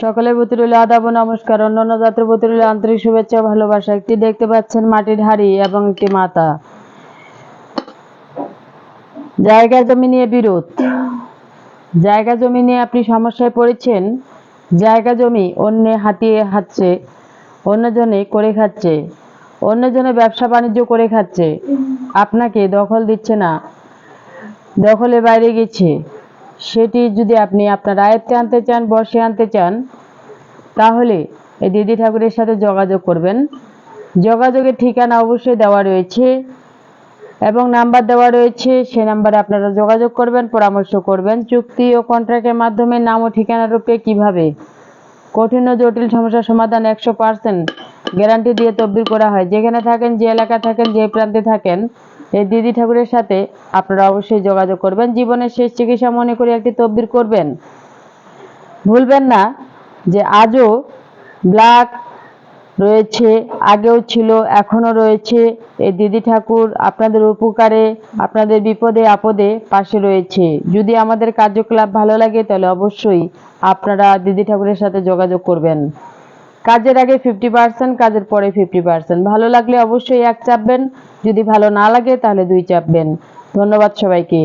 সকলের প্রতি রইল আদাব নমস্কার। অন্যান্য জাতির প্রতি রইল আন্তরিক শুভেচ্ছা ভালোবাসা। একটি দেখতে পাচ্ছেন মাটির হাড়ি এবং একটি মাতা জায়গা জমি নিয়ে বিরোধ। জায়গা জমি নিয়ে আপনি সমস্যায় পড়েছেন? জায়গা জমি অন্য হাতিয়ে খাচ্ছে অন্যজনে করে খাচ্ছে, অন্যজনে ব্যবসা বাণিজ্য করে খাচ্ছে। আপনাকে দখল দিচ্ছে না, দখলে বাইরে গেছে। সেটি যদি আপনি আপনার আয়ত্তে আনতে চান বসে আনতে চান, তাহলে এই দিদি ঠাকুরের সাথে যোগাযোগ করবেন। যোগাযোগের ঠিকানা অবশ্যই দেওয়া রয়েছে এবং নাম্বার দেওয়া রয়েছে। সে নাম্বারে আপনারা যোগাযোগ করবেন, পরামর্শ করবেন। চুক্তি ও কন্ট্রাক্টের মাধ্যমে নাম ও ঠিকানা রূপে কীভাবে? কঠিন ও জটিল সমস্যার সমাধান একশো পার্সেন্ট গ্যারান্টি দিয়ে তদবির করা হয়। যেখানে থাকেন, যে এলাকা থাকেন, যে প্রান্তে থাকেন এই দিদি ঠাকুরের সাথে আপনারা অবশ্যই যোগাযোগ করবেন। জীবনের শেষ চিকিৎসা মনে করে একটি তদবির করবেন। ভুলবেন না যে আজও ব্ল্যাক রয়েছে, আগেও ছিল এখনও রয়েছে। এই দিদি ঠাকুর আপনাদের উপকারে, আপনাদের বিপদে, আপদে পাশে রয়েছে। যদি আমাদের কার্যকলাপ ভালো লাগে তাহলে অবশ্যই আপনারা দিদি ঠাকুরের সাথে যোগাযোগ করবেন। কাজের আগে ফিফটি পার্সেন্ট কাজের পরে ফিফটি পার্সেন্ট ভালো লাগলে অবশ্যই এক চাপবেন, যদি ভালো না লাগে তাহলে দুই চাপবেন। ধন্যবাদ সবাইকে।